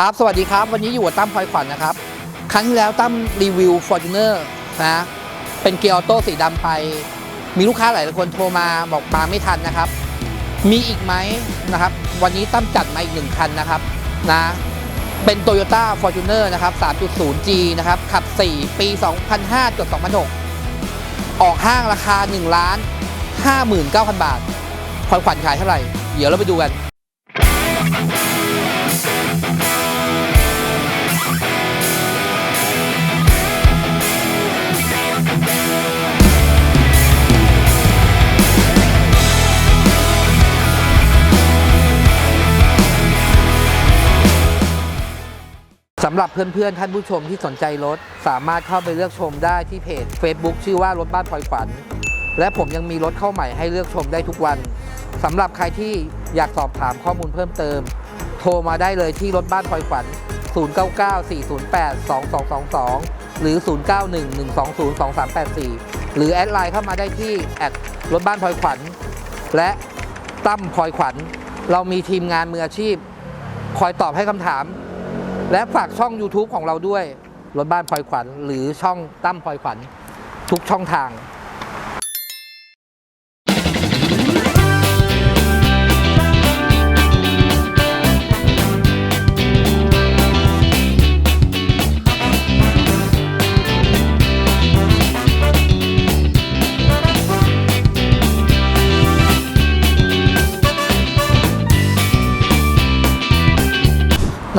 ครับ สวัสดีครับ วันนี้อยู่กับตั้มพลอยขวัญนะครับ ครั้งที่แล้วตั้มรีวิว Fortuner นะ เป็นเกียร์ออโต้สีดำไป มีลูกค้าหลายคนโทรมาบอกมาไม่ทันนะครับ มีอีกไหมนะครับ วันนี้ตั้มจัดมาอีกหนึ่งคันนะครับนะ เป็น Toyota Fortuner นะครับ 3.0G นะครับ ขับ 4 ปี 2005จด2006 ออกห้างราคา1ล้าน59,000 บาทพลอยขวัญขายเท่าไหร่ เดี๋ยวเราไปดูกัน สำหรับเพื่อนๆ ท่านผู้ชมที่สนใจรถ สามารถเข้าไปเลือกชมได้ที่เพจ Facebook ชื่อว่ารถบ้านพลอยขวัญ และผมยังมีรถเข้าใหม่ให้เลือกชมได้ทุกวันสำหรับใครที่อยากสอบถามข้อมูลเพิ่มเติม โทรมาได้เลยที่รถบ้านพลอยขวัญ 0994082222 หรือ 0911202384 หรือแอดไลน์เข้ามาได้ที่แอดรถบ้านพลอยขวัญ และตั้มพลอยขวัญ เรามีทีมงานมืออาชีพ คอยตอบให้คำถาม และฝากช่อง YouTube ของเราด้วยรถบ้านพลอยขวัญ หรือช่องตั้มพลอยขวัญ ทุกช่องทาง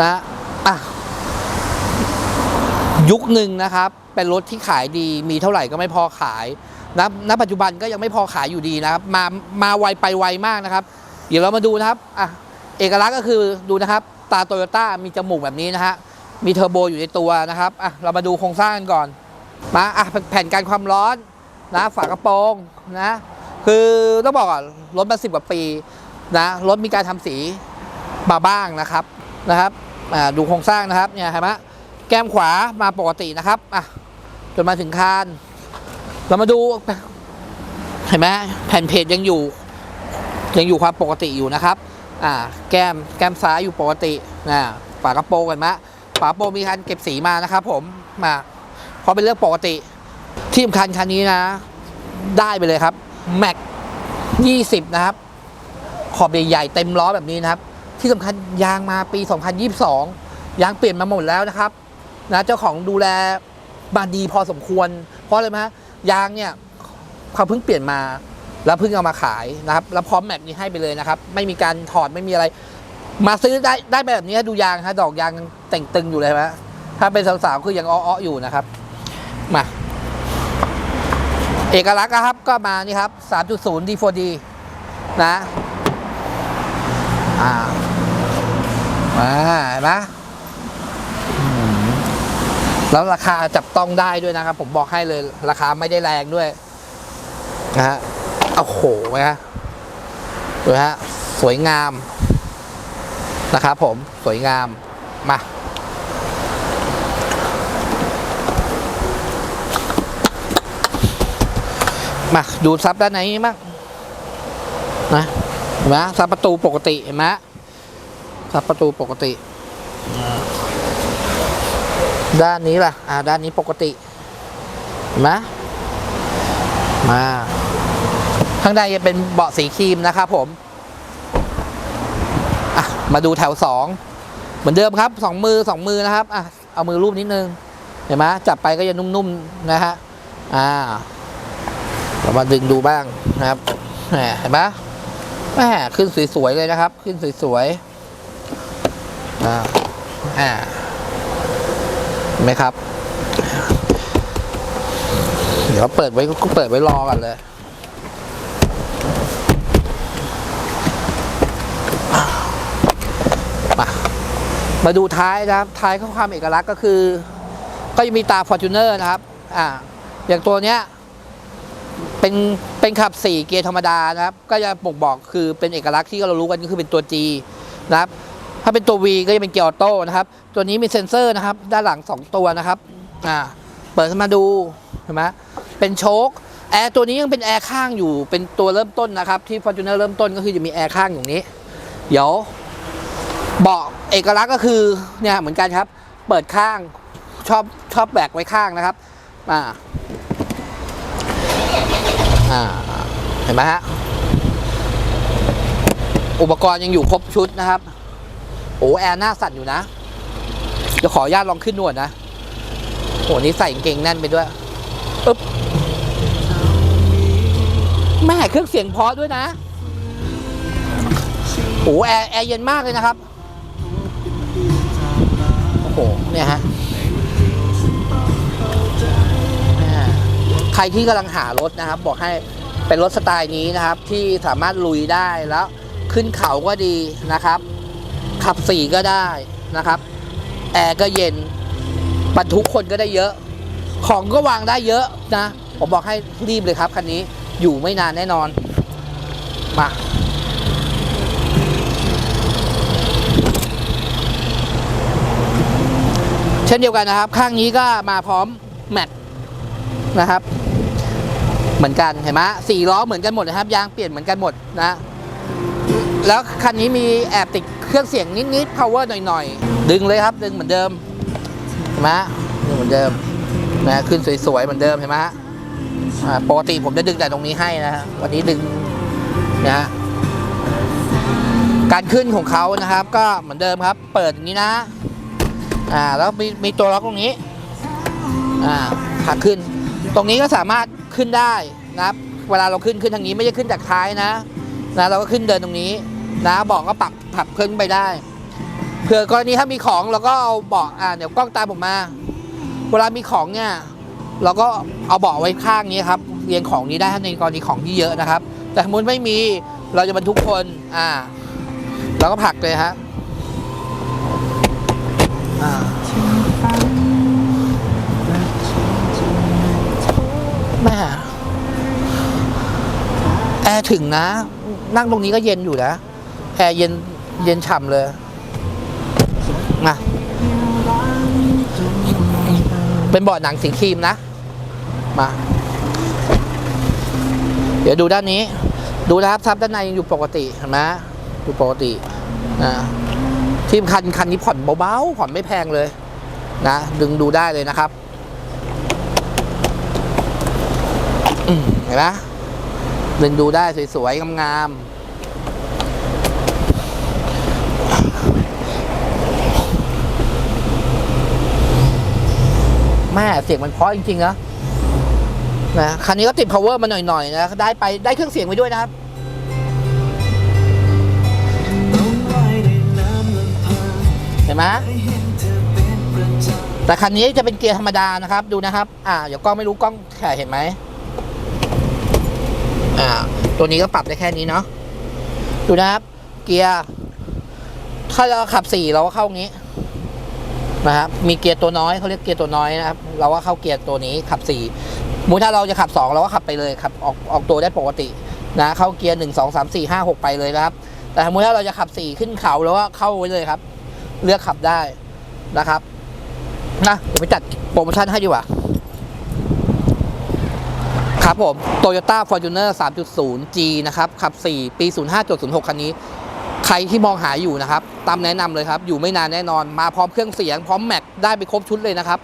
นะ อะยุคหนึ่งนะครับ เป็นรถที่ขายดีมีเท่าไหร่ก็ไม่พอขายนะณปัจจุบันก็ยังไม่พอขายอยู่ดีนะครับมามาไวไปไวมากนะครับ เดี๋ยวเรามาดูนะครับอะเอกลักษณ์ก็คือดูนะครับตาโตโยต้ามีจมูกแบบนี้นะฮะมีเทอร์โบอยู่ในตัวนะครับอะเรามาดูโครงสร้างกันก่อนมาอะแผ่นกันความร้อนนะฝากระโปรงนะคือต้องบอกก่อนรถมาสิบกว่าปีนะรถมีการทำสีมาบ้างนะครับนะครับ ดูโครงสร้างนะครับเนี่ยเห็นไหมแก้มขวามาปกตินะครับอะจนมาถึงคาน เรามาดูเห็นไหมแผ่นเพจยังอยู่ ยังอยู่ความปกติอยู่นะครับอ่าแก้มแก้มซ้ายอยู่ปกตินะฝากระโปรงกันมะฝากระโปรงมีการเก็บสีมานะครับ ผมมาเพราะเป็นเรื่องปกติที่สำคัญคันนี้นะ ได้ไปเลยครับแม็ก20 นะครับ ขอบใหญ่ๆเต็มล้อแบบนี้นะครับ ที่สำคัญยางมาปี 2022 ยางเปลี่ยนมาหมดแล้วนะครับนะเจ้าของดูแลมาดีพอสมควร เพราะอะไรไหมยางเนี่ยเขาเพิ่งเปลี่ยนมาแล้วเพิ่งเอามาขายนะครับ แล้วพร้อมแม็กนี้ให้ไปเลยนะครับ ไม่มีการถอดไม่มีอะไร มาซื้อได้ได้แบบนี้ดูยางฮะดอกยางยังแต่งตึงอยู่เลยไหมถ้าเป็นสาวๆคือยังอ้อๆอยู่นะครับมาเอกลักษณ์นะครับก็มานี่ครับ 3.0 D4D นะ อ่า อ่าเห็นไหมแล้วราคาจับต้องได้ด้วยนะครับ ผมบอกให้เลย ราคาไม่ได้แรงด้วยนะฮะโอ้โหนะฮะดูฮะสวยงามนะครับผมสวยงามมามาดูซับด้านไหนบ้งนะเห็นไหมซับประตูปกติเห็นไหม ซับประตูปกติอ่าด้านนี้ล่ะ อ่า ด้านนี้ปกติเห็นไหมมา ข้างในจะเป็นเบาะสีครีมนะครับผม อะ มาดูแถวสองเหมือนเดิมครับสองมือสองมือนะครับ อะ เอามือรูปนิดนึง เห็นไหมจับไปก็จะนุ่มๆนะฮะ อ่า เรามาดึงดูบ้างนะครับแหมเห็นไหมแหมขึ้นสวยๆเลยนะครับ ขึ้นสวยๆ อ่าอ่าไหมครับ เดี๋ยวเปิดไว้ก็เปิดไว้รอกันเลยมามาดูท้ายนะครับ ท้ายข้อความเอกลักษณ์ก็คือ ก็จะมีตา Fortuner นะครับ อ่า อย่างตัวเนี้ย เป็นเป็นขับ 4 เกียร์ธรรมดานะครับ ก็จะบ่งบอกคือเป็นเอกลักษณ์ที่เรารู้กันก็คือเป็นตัว G นะครับ ถ้าเป็นตัว V ก็จะเป็นเกียร์ออโต้นะครับ ตัวนี้มีเซ็นเซอร์นะครับ ด้านหลัง 2 ตัวนะครับอ่าเปิดมาดูเห็นไหมเป็นโชคแอร์ตัวนี้ยังเป็นแอร์ข้างอยู่เป็นตัวเริ่มต้นนะครับ ที่ Fortuner เริ่มต้นก็คือจะมีแอร์ข้างอยู่นี้ เดี๋ยวเบาะเอกลักษณ์ก็คือเนี่ยเหมือนกันครับ เปิดข้างชอบชอบแบกไว้ข้างนะครับอ่าอ่าเห็นไหมฮะอุปกรณ์ยังอยู่ครบชุดนะครับ โอ้แอร์หน้าสั่นอยู่นะเดี๋ยวขออนุญาตลองขึ้นนวดนะโหนี่ใส่เกงแน่นไปด้วยอึ๊บแม่เครื่องเสียงเพราะด้วยนะโอ้แอร์แอร์เย็นมากเลยนะครับโอ้โหเนี่ยฮะอ่าใครที่กำลังหารถนะครับ บอกให้เป็นรถสไตล์นี้นะครับ ที่สามารถลุยได้แล้ว ขึ้นเขาก็ดีนะครับ ขับสี่ก็ได้นะครับ แอร์ก็เย็นบรรทุกคนก็ได้เยอะ ของก็วางได้เยอะนะ ผมบอกให้รีบเลยครับคันนี้อยู่ไม่นานแน่นอน มาเช่นเดียวกันนะครับ ข้างนี้ก็มาพร้อมแม็กนะครับ เหมือนกันเห็นไหมสี่ล้อเหมือนกันหมดนะครับยางเปลี่ยนเหมือนกันหมดนะ แล้วคันนี้มีแอบติดเครื่องเสียงนิดๆ power หน่อยๆ ดึงเลยครับ ดึงเหมือนเดิมเห็นไหมดึงเหมือนเดิมนะขึ้นสวยๆ เหมือนเดิมเห็นไหมฮะปกติผมจะดึงแต่ตรงนี้ให้นะฮะวันนี้ดึงนะฮะการขึ้นของเขานะครับ ก็เหมือนเดิมครับ เปิดอย่างนี้นะ อ่าแล้วมีมีตัวล็อกตรงนี้อ่าขาขึ้น ตรงนี้ก็สามารถขึ้นได้นะครับ เวลาเราขึ้นขึ้นทางนี้ไม่ใช่ขึ้นจากท้ายนะ นะเราก็ขึ้นเดินตรงนี้นะเบอกก็ปรับปรับขึ้นไปได้เผื่อกรณีถ้ามีของเราก็เอาเบาะอ่าเดี๋ยวกล้องตามผมมา เวลามีของเนี่ยเราก็เอาเบาะไว้ข้างนี้ครับเรียงของนี้ได้ถ้าในกรณีของที่เยอะนะครับ แต่สมมติไม่มีเราจะบรรทุกคนอ่าเราก็ผลักเลยฮะอ่าแม่แอร์ถึงนะ นั่งตรงนี้ก็เย็นอยู่นะแอร์เย็นเย็นฉ่ำเลยมาเป็นเบาะหนังสีครีมนะ มา เดี๋ยวดูด้านนี้ ดูนะครับซับด้านในยังอยู่ปกติเห็นไหมอยู่ปกตินะที่คันคันนี้ผ่อนเบาๆผ่อนไม่แพงเลย นะดึงดูได้เลยนะครับเห็นไหม ดึงดูได้สวยๆงามๆแม่เสียงมันเพราะจริงๆนะนะคันนี้ก็ติด power มาหน่อยๆนะได้ไปได้เครื่องเสียงไปด้วยนะครับเห็นไหมแต่คันนี้จะเป็นเกียร์ธรรมดานะครับ ดูนะครับ อ่าเดี๋ยวกล้องไม่รู้กล้องแขเห็นไหม อ่าตัวนี้ก็ปรับได้แค่นี้เนาะดูนะครับ เกียร์ถ้าเราขับสี่เราก็เข้างี้นะครับมีเกียร์ตัวน้อยเขาเรียกเกียร์ตัวน้อยนะครับ เราก็เข้าเกียร์ตัวนี้ขับสี่มูถ้าเราจะขับสองเราก็ขับไปเลยขับออกออกตัวได้ปกตินะเข้าเกียร์หนึ่งสองสามสี่ห้าหกไปเลยนะครับ แต่สมมติถ้าเราจะขับสี่ขึ้นเขาแล้วก็เข้าไว้เลยครับ เลือกขับได้นะครับนะเดี๋ยวไปจัดโปรโมชั่นให้ดีกว่า ผม Toyota Fortuner 3.0 G นะครับ ขับ 4 ปี 05.06 คันนี้ ใครที่มองหาอยู่นะครับ ตามแนะนำเลยครับ อยู่ไม่นานแน่นอน มาพร้อมเครื่องเสียง พร้อมแม็กได้ไปครบชุดเลยนะครับ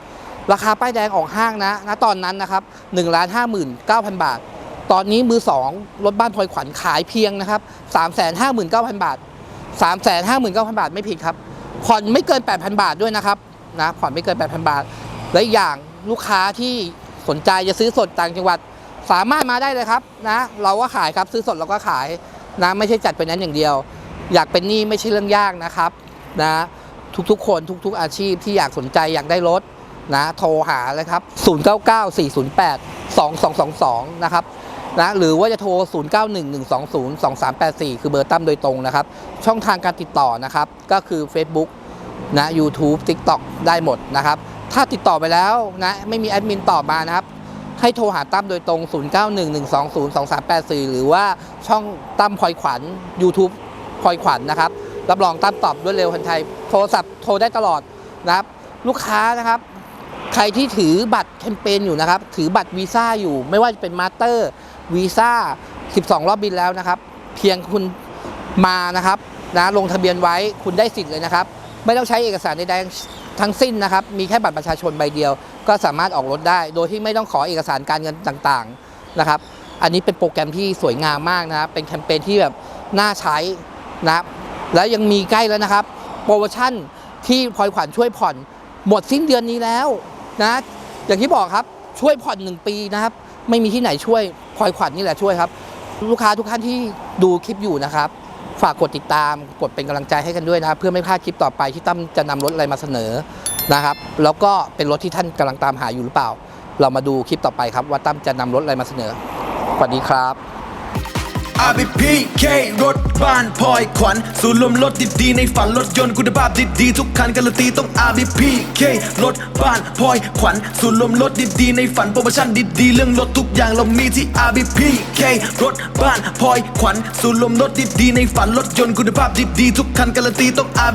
ราคาป้ายแดงออกห้างนะ ณ ตอนนั้นนะครับ1 5 9 0 0 0 บาท ตอนนี้มือ 2 รถบ้านพลอยขวัญขายเพียงนะครับ 359,000 บาท 359,000 บาทไม่ผิดครับ ผ่อนไม่เกิน 8,000 บาทด้วยนะครับ นะ ผ่อนไม่เกิน 8,000 บาท และอีกอย่างลูกค้าที่สนใจจะซื้อสดต่างจังหวัด สามารถมาได้เลยครับนะ เราก็ขายครับซื้อสดเราก็ขายนะไม่ใช่จัดเป็นนั้นอย่างเดียว อยากเป็นหนี้ไม่ใช่เรื่องยากนะครับนะทุกๆ คนทุกๆอาชีพที่อยากสนใจอยากได้รถนะโทรหาเลยครับ 099408 2222 นะครับนะหรือว่าจะโทร 0911202384 คือเบอร์ตั้มโดยตรงนะครับ ช่องทางการติดต่อนะครับ ก็คือ Facebook นะ YouTube TikTok ได้หมดนะครับ ถ้าติดต่อไปแล้วนะไม่มีแอดมินตอบมานะครับ ให้โทรหาตั้มโดยตรง 0911202384 หรือว่าช่องตั้มพลอยขวัญ YouTube พลอยขวัญนะครับ รับรองตั้มตอบด้วยเร็วทันใจโทรศัพท์โทรได้ตลอดนะครับ ลูกค้านะครับ ใครที่ถือบัตรแคมเปญอยู่นะครับ ถือบัตรวีซ่าอยู่ ไม่ว่าจะเป็นมาสเตอร์วีซ่า 12 รอบบินแล้วนะครับ เพียงคุณมานะครับนะลงทะเบียนไว้คุณได้สิทธิ์เลยนะครับ ไม่ต้องใช้เอกสารใดๆทั้งสิ้นนะครับ มีแค่บัตรประชาชนใบเดียว ก็สามารถออกรถได้ โดยที่ไม่ต้องขอเอกสารการเงินต่างๆนะครับ อันนี้เป็นโปรแกรมที่สวยงามมากนะครับเป็นแคมเปญที่แบบน่าใช้นะครับแล้วยังมีใกล้แล้วนะครับ โปรโมชั่นที่พลอยขวัญช่วยผ่อน หมดสิ้นเดือนนี้แล้วนะอย่างที่บอกครับช่วยผ่อนหนึ่งปีนะครับ ไม่มีที่ไหนช่วยพลอยขวัญนี่แหละช่วยครับ ลูกค้าทุกท่านที่ดูคลิปอยู่นะครับ ฝากกดติดตามกดเป็นกำลังใจให้กันด้วยนะครับ เพื่อไม่พลาดคลิปต่อไปที่ตั้มจะนำรถอะไรมาเสนอ นะครับ แล้วก็เป็นรถที่ท่านกำลังตามหาอยู่หรือเปล่า เรามาดูคลิปต่อไปครับ ว่าตั้มจะนำรถอะไรมาเสนอสวัสดีครับ RBPK รถบ้านพลอยขวัญศูนย์รวมรถดีๆในฝันรถยนต์คุณภาพดีๆทุกคันการันตีต้อง RBPK รถบ้านพลอยขวัญศูนย์รวมรถดีๆในฝันโปรโมชั่นดีๆเรื่องรถทุกอย่างเรามีที่ RBPK รถบ้านพลอยขวัญศูนย์รวมรถดีๆในฝันรถยนต์คุณภาพดีๆทุกคันการันตีต้อง RBP